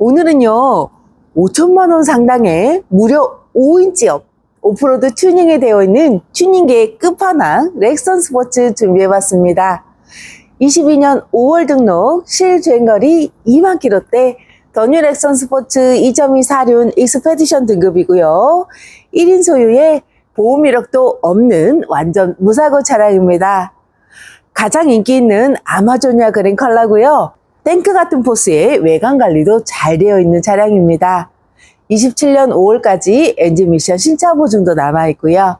오늘은요, 5천만 원 상당의 무려 5인치업 오프로드 튜닝이 되어 있는 튜닝계의 끝판왕 렉선 스포츠 준비해봤습니다. 22년 5월 등록 실주행거리 2만 킬로대 더뉴 렉선 스포츠 2.2 사륜 익스페디션 등급이고요. 1인 소유의 보험 이력도 없는 완전 무사고 차량입니다. 가장 인기 있는 아마존이아 그린 컬러고요. 탱크 같은 포스의 외관 관리도 잘 되어 있는 차량입니다. 27년 5월까지 엔진 미션 신차 보증도 남아 있고요.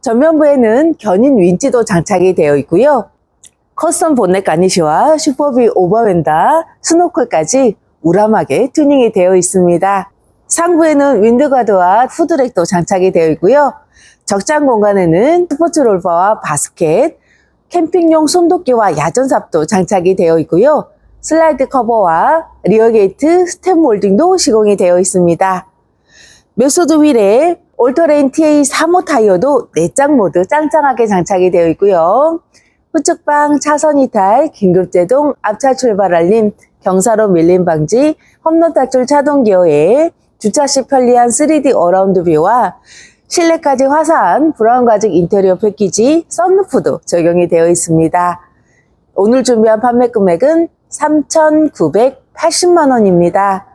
전면부에는 견인 윈치도 장착이 되어 있고요. 커스텀 본넷 가니쉬와 슈퍼비 오버웬다, 스노클까지 우람하게 튜닝이 되어 있습니다. 상부에는 윈드가드와 푸드렉도 장착이 되어 있고요. 적장 공간에는 스포츠 롤퍼와 바스켓, 캠핑용 손도끼와 야전삽도 장착이 되어 있고요. 슬라이드 커버와 리어 게이트 스텝 몰딩도 시공이 되어 있습니다. 묘소드 휠에 올터레인 TA 3호 타이어도 4장 모두 짱짱하게 장착이 되어 있고요. 후측방 차선 이탈, 긴급제동, 앞차 출발 알림, 경사로 밀림 방지, 홈런 탈출 차동 기어에 주차 시 편리한 3D 어라운드 뷰와 실내까지 화사한 브라운 가죽 인테리어 패키지, 썬루프도 적용이 되어 있습니다. 오늘 준비한 판매 금액은 3,980만 원입니다.